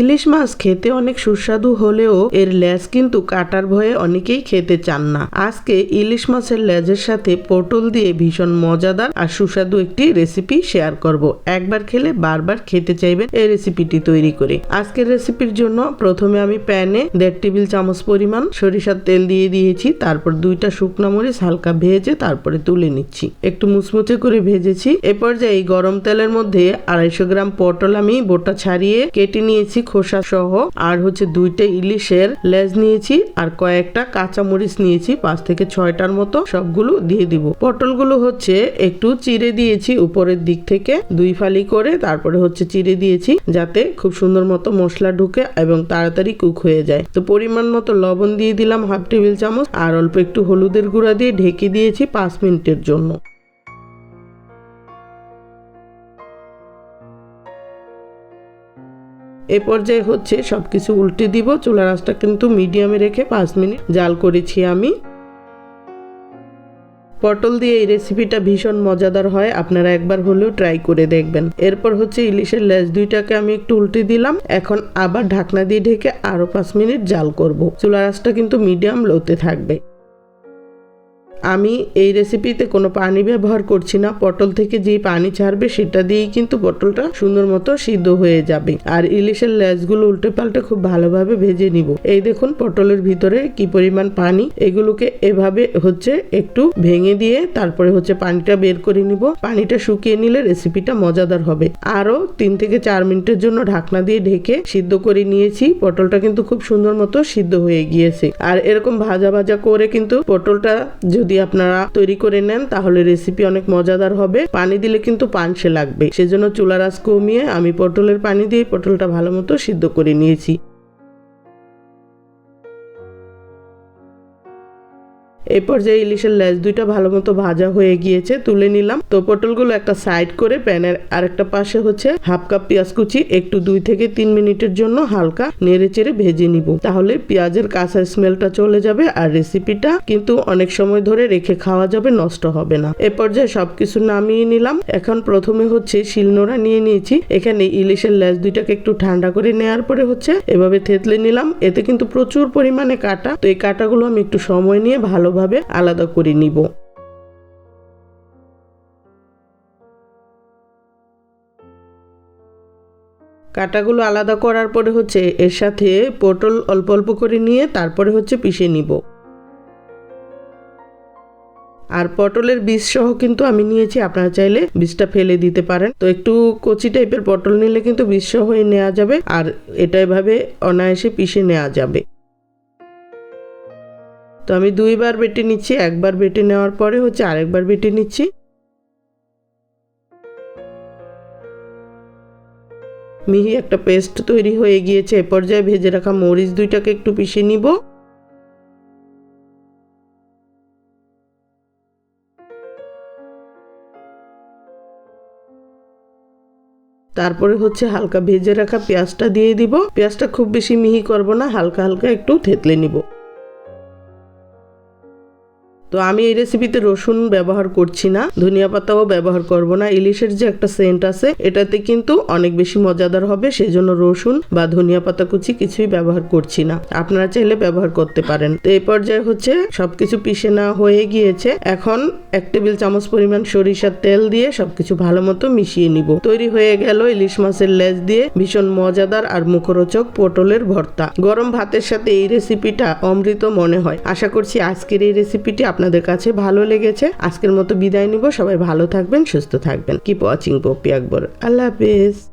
ইলিশ মাছ খেতে অনেক সুস্বাদু হলেও এর লেজ কিন্তু কাটার ভয়ে অনেকেই খেতে চান না। আজকে ইলিশ মাছের লেজের সাথে পটল দিয়ে ভীষণ মজাদার আর সুস্বাদু একটি রেসিপি শেয়ার করব। একবার খেলে বারবার খেতে চাইবেন এই রেসিপিটি তৈরি করে। আজকের রেসিপির জন্য প্রথমে আমি প্যানে দেড় টেবিল চামচ পরিমাণ সরিষার তেল দিয়ে দিয়েছি, তারপর দুইটা শুকনো মরিচ হালকা ভেজে তারপরে তুলে নিচ্ছি। একটু মুচমুচে করে ভেজেছি। এ পর্যায়ে গরম তেলের মধ্যে আড়াইশো গ্রাম পটল আমি বোটা ছাড়িয়ে কেটে নিয়েছি খোসা সহ আর হচ্ছে দুইটা ইলিশের লেজ নিয়েছি আর কয়েকটা কাঁচা মরিচ নিয়েছি। পাঁচ থেকে ছয়টার মতো সবগুলো দিয়ে দিব। পটলগুলো হচ্ছে একটু চিড়ে দিয়েছি উপরের দিক থেকে দুই ফালি করে। তারপরে হচ্ছে চিড়ে দিয়েছি যাতে খুব সুন্দর মতো মশলা ঢুকে এবং তাড়াতাড়ি কুক হয়ে যায়। তো পরিমাণ মতো লবণ দিয়ে দিলাম হাফ টেবিল চামচ আর অল্প একটু হলুদের গুঁড়া দিয়ে ঢেকে দিয়েছি পাঁচ মিনিটের জন্য। এ পর্যায়ে হচ্ছে সবকিছু উল্টে দিব চুলার আঁচটা কিন্তু মিডিয়ামে রেখে পাঁচ মিনিট জাল করেছি আমি। পটল দিয়ে এই রেসিপিটা ভীষণ মজাদার হয়, আপনারা একবার হলেও ট্রাই করে দেখবেন। এরপর হচ্ছে ইলিশের লেজ দুইটাকে আমি একটু উল্টে দিলাম, এখন আবার ঢাকনা দিয়ে ঢেকে আরও পাঁচ মিনিট জাল করব। চুলার আঁচটা কিন্তু মিডিয়াম লোতে থাকবে। আমি এই রেসিপিতে কোনো পানি ব্যবহার করছি না। পটল থেকে যে পানি ছাড়বে সেটা দিয়েই কিন্তু পটলটা সুন্দর মতো সিদ্ধ হয়ে যাবে। আর ইলিশের লেজগুলো উল্টে পাল্টে খুব ভালোভাবে ভেজে নিব। এই দেখুন পটলের ভিতরে কি পরিমাণ পানি। এগুলোকে এভাবে হচ্ছে একটু ভেঙে দিয়ে তারপরে হচ্ছে পানিটা বের করে নিব। পানিটা শুকিয়ে নিলে রেসিপিটা মজাদার হবে। আরও তিন থেকে চার মিনিটের জন্য ঢাকনা দিয়ে ঢেকে সিদ্ধ করে নিয়েছি। পটলটা কিন্তু খুব সুন্দর মতো সিদ্ধ হয়ে গিয়েছে। আর এরকম ভাজা ভাজা করে কিন্তু পটলটা যদি আপনারা তৈরি করে নেন, তাহলে রেসিপি অনেক মজাদার হবে। পানি দিলে কিন্তু পানসে লাগবে। সেজন্য চুলার আঁচ কমিয়ে আমি পটলের পানি দিয়ে পটলটা ভালো মতো সিদ্ধ করে নিয়েছি। এই পর্যায়ে ইলিশের লেজ দুইটা ভালো মতো ভাজা হয়ে গিয়েছে, তুলে নিলাম। তো পটলগুলো একটা সাইড করে প্যানের আরেকটা পাশে হচ্ছে হাফ কাপ পেঁয়াজ কুচি, একটু দুই থেকে তিন মিনিটের জন্য হালকা নেড়ে চেড়ে ভেজে নিব। তাহলে পেঁয়াজের কাঁচা স্মেলটা চলে যাবে আর রেসিপিটা কিন্তু অনেক সময় ধরে রেখে খাওয়া যাবে, নষ্ট হবে না। এ পর্যায়ে সবকিছু নামিয়ে নিলাম। এখন প্রথমে হচ্ছে শিলনোড়া নিয়ে নিয়েছি। এখানে ইলিশের লেজ দুইটাকে একটু ঠান্ডা করে নেওয়ার পরে হচ্ছে এভাবে থেতলে নিলাম। এতে কিন্তু প্রচুর পরিমাণে কাটা। তো এই কাটাগুলো আমি একটু সময় নিয়ে ভালো ভালোভাবে আলাদা করে নিব। কাটাগুলো আলাদা করার পরে হচ্ছে এর সাথে পটল অল্প অল্প করে নিয়ে তারপরে হচ্ছে পিষে নিব। আর পটলের বীজ সহ কিন্তু আমি নিয়েছি, আপনারা চাইলে বীজটা ফেলে দিতে পারেন। তো একটু কচি টাইপের পটল নিলে কিন্তু বীজ সহ নেওয়া যাবে, আর এটা এভাবে অনায়াসে পিষে নেওয়া যাবে। তো আমি দুইবার বেটে নিচ্ছি, একবার বেটে নেওয়ার পরে হচ্ছে আরেকবার বেটে নিচ্ছি। মিহি, একটা পেস্ট তৈরি হয়ে গিয়েছে, এ পর্যায়ে ভেজে রাখা মরিচ দুইটাকে একটু পিষে নিব। তারপরে হচ্ছে হালকা ভেজে রাখা পেঁয়াজটা দিয়ে দিব। পেঁয়াজটা খুব বেশি মিহি করব না, হালকা হালকা একটু থেতলে নিব। তো আমি এই রেসিপিতে রসুন ব্যবহার করছি না, ধনিয়া পাতাও ব্যবহার করব না। ইলিশের যে একটা সেন্ট আছে, এটাতে কিন্তু অনেক বেশি মজাদার হবে সেই জন্য রসুন বা ধনিয়া পাতা কুচি কিছুই ব্যবহার করছি না। আপনারা চাইলে ব্যবহার করতে পারেন। তো এই পর্যায়ে হচ্ছে সবকিছু পিষে নেওয়া হয়ে গিয়েছে। এখন এক টেবিল চামচ পরিমাণ সরিষার তেল দিয়ে সবকিছু ভালো মতো মিশিয়ে নিব। তৈরি হয়ে গেল ইলিশ মাছের লেজ দিয়ে ভীষণ মজাদার আর মুখরোচক পটলের ভর্তা। গরম ভাতের সাথে এই রেসিপিটা অমৃত মনে হয়। আশা করছি আজকের এই রেসিপিটি আপনাদের কাছে ভালো লেগেছে? আজকের মতো বিদায় নিব। সবাই ভালো থাকবেন, সুস্থ থাকবেন। Keep watching Popy Akbar. আল্লাহ হাফিজ।